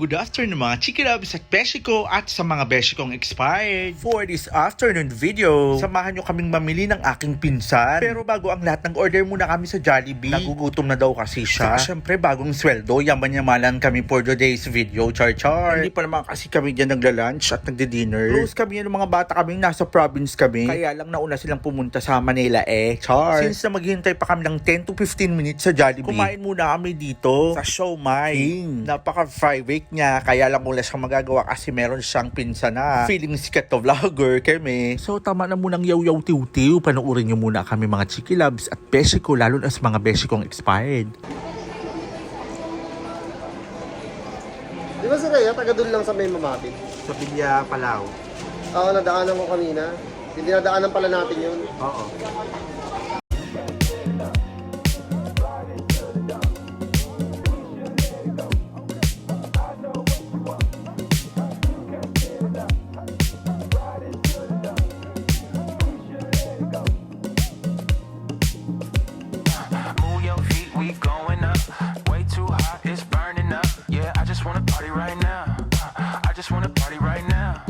Good afternoon mga chikilabs at beshiko at sa mga beshikong expired. For this afternoon video, samahan nyo kaming mamili ng aking pinsan. Pero bago ang lahat ng order muna kami sa Jollibee. Nagugutom na daw kasi siya. Saka syempre bagong sweldo, yaman-yamalan kami for today's video, char char. Hindi pa naman kasi kami dyan nagla-lunch at nagdi-dinner. Close kami ng mga bata kaming nasa province kami. Kaya lang nauna silang pumunta sa Manila eh, char. Since na maghihintay pa kami ng 10 to 15 minutes sa Jollibee, kumain muna kami dito sa Siomai. King. Bake niya, kaya lang wala siyang magagawa kasi meron siyang pinsan na feeling sikat to vlogger kami. So tama na munang yaw-yaw tiw-tiw, panoorin niyo muna kami mga Chiki Loves at Beshiko, lalo na sa mga Beshikong expired. Di ba si Rhea, taga doon lang sa may mamapit? Sa Bilya, Palaw. Oo, nadaanan ko kanina. Hindi nadaanan pala natin yun. Oo. Just wanna party right now. I just wanna party right now.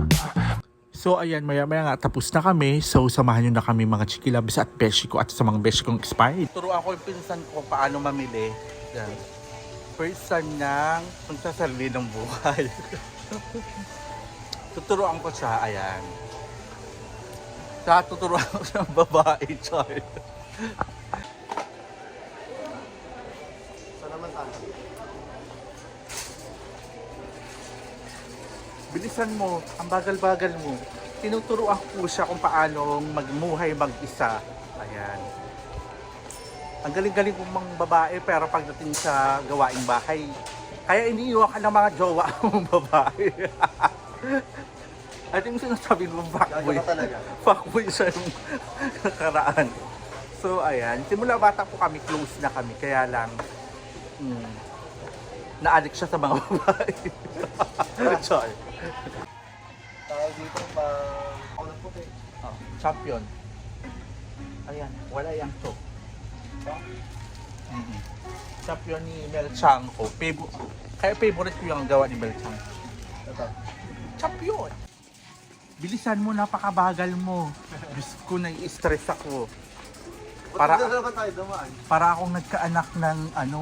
So ayan, maya-maya nga tapos na kami. So samahan nyo na kami mga Chiki Loves at Beshiko at sa mga Beshikong expired. Turuan ko yung pinsan ko paano mamili. Yan. Person ng pagsasarili ng buhay. Tuturuan ko siya, ayan. Sa tuturuan ko siya ng babae, char. Sa naman tayo. Bilisan mo, ang bagal-bagal mo. Tinuturuan ko siya kung paano magmuhay mag-isa. Ayan. Ang galing-galing kong mga babae pero pagdating sa gawaing bahay, kaya iniiwan ka ng mga jowa mong babae. At yung sinasabi ko, fuckboy. Fuckboy siya yung nakaraan. So, ayan. Simula bata po kami, close na kami. Kaya lang, mm, na-addict siya sa mga babae. Char. Tawag dito pa... Ako ng puti. Oh, champion. Ayan, wala yung to. mm Champion ni Mel Chang ko. Favorite, kaya favorite ko yung gawa ni Mel Chang. Ito. Champion! Bilisan mo, napakabagal mo. Diyos ko, nai-stress ako. Para... Para- Ba't na naman tayo dumaan? Para akong nagkaanak ng ano,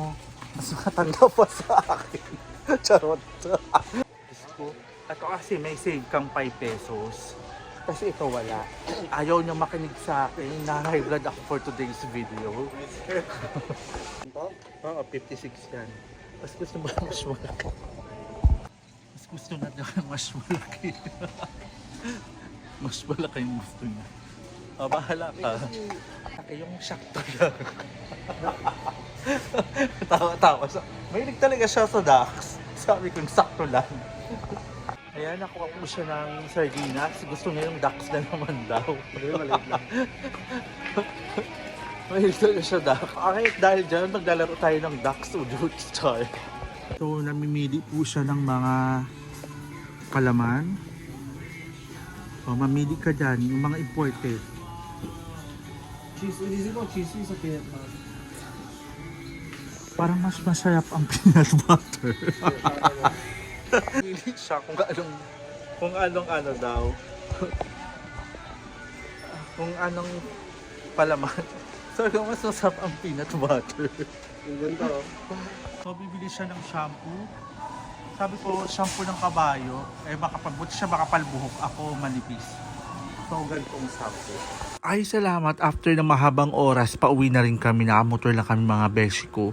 mas matanda pa sa akin. Charot. Diyos ko, ito kasi may save kang 5 pesos. Kasi ito wala. Ayaw niya makinig sa akin. Na-high blood ako for today's video. Ito? Oo, 56 yan. Mas gusto ba mas malaki? Mas gusto na daw mas malaki. mas malaki yung gusto niya. Oh, bahala ka. Eh, yung sakto lang. Tawa-tawa. Mahilig talaga siya sa ducks. Sabi ko, sakto lang. Ayan, nakuha ko siya ng sardinas. Gusto niya yung ducks na naman daw. Hindi, maliit lang. Mahilig talaga siya duck. Okay, dahil dyan, maglalaro tayo ng ducks o Dudes Char. So, namimili po siya ng mga palaman. O, mamili ka dyan, yung mga imported. Cheese. Inisip ko cheese sa peanut butter. Parang mas masarap ang peanut butter. Pili siya kung anong kung anong ano daw. kung anong palaman. So, mas masarap ang peanut butter. Yung ganito. oh. So, bibili siya ng shampoo. Sabi ko, shampoo ng kabayo. Eh, makapagbuti siya makapalbuhok. Ako, manipis. So, ganitong shampoo. Ay, salamat. After ng mahabang oras, pauwi na rin kami. Nakamotor lang kami mga beshi ko.